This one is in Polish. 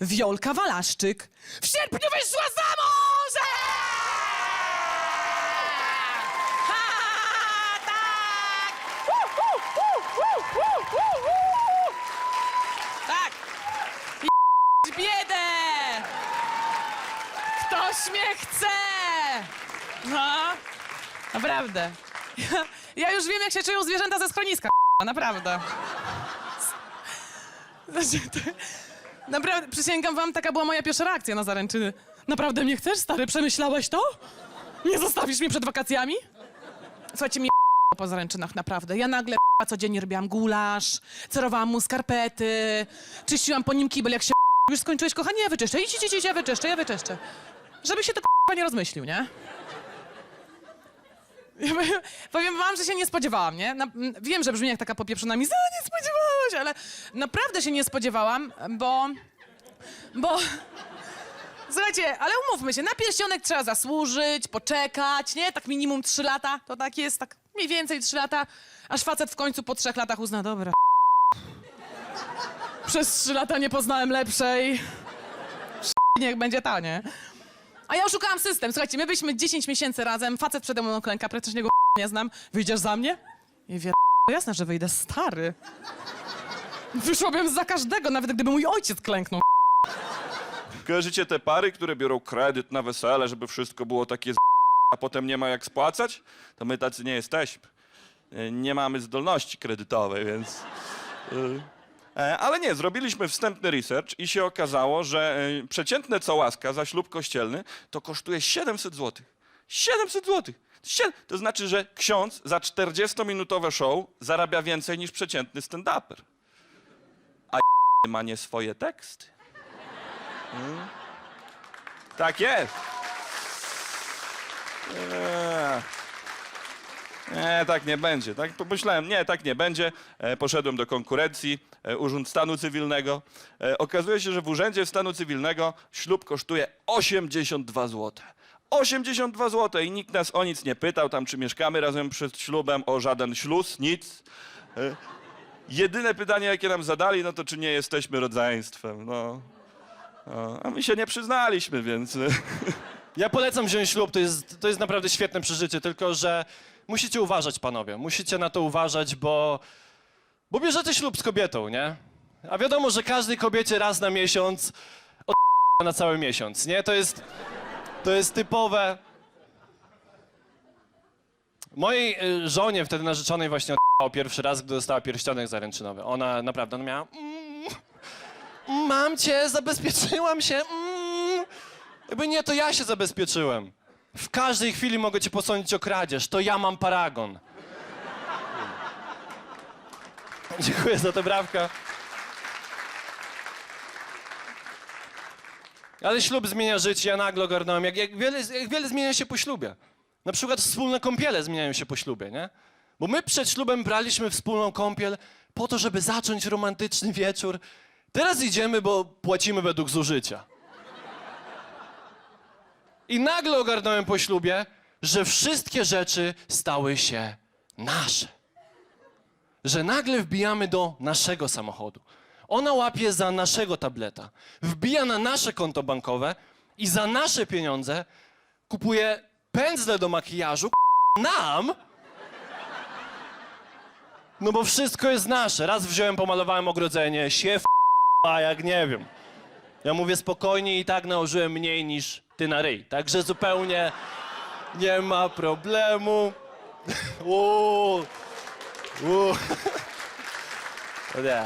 Wiolka Walaszczyk. W sierpniu wyszła za mąż! Tak! Tak! I biedę! Ktoś mnie chce! No, naprawdę. Ja, ja już wiem, jak się czują zwierzęta ze schroniska, naprawdę. Znaczy, to, naprawdę, przysięgam wam, taka była moja pierwsza reakcja na zaręczyny. Naprawdę mnie chcesz, stary? Przemyślałeś to? Nie zostawisz mnie przed wakacjami? Słuchajcie, mi po zaręczynach, naprawdę. Ja nagle codziennie robiłam gulasz, cerowałam mu skarpety, czyściłam po nim kibel, jak się już skończyłeś, kochanie, ja wyczyszczę. Idź, idź, idź, ja wyczyszczę, ja wyczyszczę. Żeby się to nie rozmyślił, nie? Ja powiem- wam, że się nie spodziewałam, nie? Na, wiem, że brzmi jak taka popieprzona mi, nie spodziewałaś, ale naprawdę się nie spodziewałam, bo... Bo... Słuchajcie, ale umówmy się, na pierścionek trzeba zasłużyć, poczekać, nie? Tak minimum trzy lata, to tak jest, tak mniej więcej trzy lata, aż facet w końcu po trzech latach uzna, dobra, przez trzy lata nie poznałem lepszej, niech będzie ta, nie? A ja oszukałam system. Słuchajcie, my byliśmy 10 miesięcy razem, facet przede mną klęka, praktycznie go nie znam. Wyjdziesz za mnie? I wie, jasne, że wyjdę stary. Wyszłabym za każdego, nawet gdyby mój ojciec klęknął. Kojarzycie te pary, które biorą kredyt na wesele, żeby wszystko było takie z... a potem nie ma jak spłacać? To my tacy nie jesteśmy. Nie mamy zdolności kredytowej, więc... e, Ale nie, zrobiliśmy wstępny research i się okazało, że e, przeciętne co łaska za ślub kościelny to kosztuje 700 zł. 700 zł! To znaczy, że ksiądz za 40-minutowe show zarabia więcej niż przeciętny stand-uper. A ma nie swoje teksty. Tak jest. Nie, nie, tak nie będzie. Tak pomyślałem, nie, tak nie będzie. E, poszedłem do konkurencji, e, Urząd Stanu Cywilnego. E, okazuje się, że w Urzędzie Stanu Cywilnego ślub kosztuje 82 zł. 82 zł i nikt nas o nic nie pytał, tam czy mieszkamy razem przed ślubem, o żaden śluz, nic. E, jedyne pytanie, jakie nam zadali, no to czy nie jesteśmy rodzeństwem, no. No, A my się nie przyznaliśmy, więc. Ja polecam wziąć ślub, to jest, to jest naprawdę świetne przeżycie, tylko że musicie uważać, panowie. Musicie na to uważać, bo, bo bierzecie ślub z kobietą, nie? A wiadomo, że każdej kobiecie raz na miesiąc od na cały miesiąc, nie? To jest, to jest typowe. Mojej y, żonie, wtedy narzeczonej, właśnie od pierwszy raz, gdy dostała pierścionek zaręczynowy. Ona naprawdę ona miała. Mm, mam cię, zabezpieczyłam się. Mm. Jakby nie, to ja się zabezpieczyłem. W każdej chwili mogę cię posądzić o kradzież. To ja mam paragon. Dziękuję za tę brawkę. Ale ślub zmienia życie, ja nagle ogarnąłem, jak, jak, wiele, jak wiele zmienia się po ślubie. Na przykład wspólne kąpiele zmieniają się po ślubie, nie? Bo my przed ślubem braliśmy wspólną kąpiel po to, żeby zacząć romantyczny wieczór. Teraz idziemy, bo płacimy według zużycia. I nagle ogarnąłem po ślubie, że wszystkie rzeczy stały się nasze. Że nagle wbijamy do naszego samochodu. Ona łapie za naszego tableta, wbija na nasze konto bankowe i za nasze pieniądze kupuje pędzle do makijażu nam. No bo wszystko jest nasze. Raz wziąłem, pomalowałem ogrodzenie, siew a jak nie wiem. Ja mówię spokojnie i tak nałożyłem mniej niż ty na ryj. Także zupełnie nie ma problemu. Uuu. Uuu. Nie.